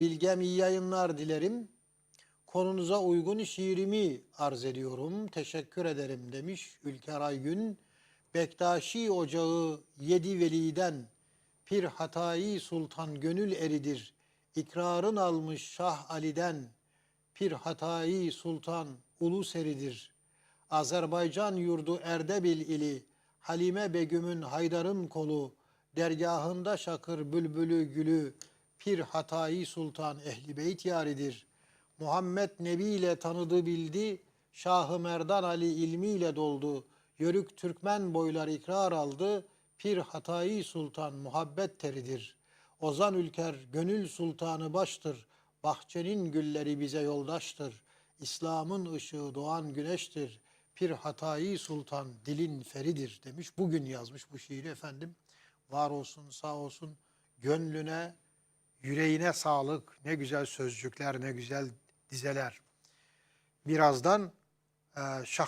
Bilgem iyi yayınlar dilerim. Konunuza uygun şiirimi arz ediyorum. Teşekkür ederim demiş Ülker Aygün. Bektaşi ocağı yedi veliden Pir Hatayi Sultan gönül eridir. İkrarın almış Şah Ali'den Pir Hatayi Sultan ulu seridir. Azerbaycan yurdu Erdebil ili Halime Begüm'ün Haydar'ın kolu dergahında şakır bülbülü gülü Pir Hatayi Sultan Ehli Beyt yaridir. Muhammed Nebi ile tanıdı bildi, Şahı Merdan Ali ilmiyle doldu. Yörük Türkmen boylar ikrar aldı, Pir Hatayi Sultan muhabbet teridir. Ozan Ülker gönül sultanı baştır, bahçenin gülleri bize yoldaştır. İslam'ın ışığı doğan güneştir. Pir Hatayi Sultan dilin feridir demiş. Bugün yazmış bu şiiri efendim. Var olsun sağ olsun gönlüne yüreğine sağlık. Ne güzel sözcükler, ne güzel dizeler. Birazdan e, Şah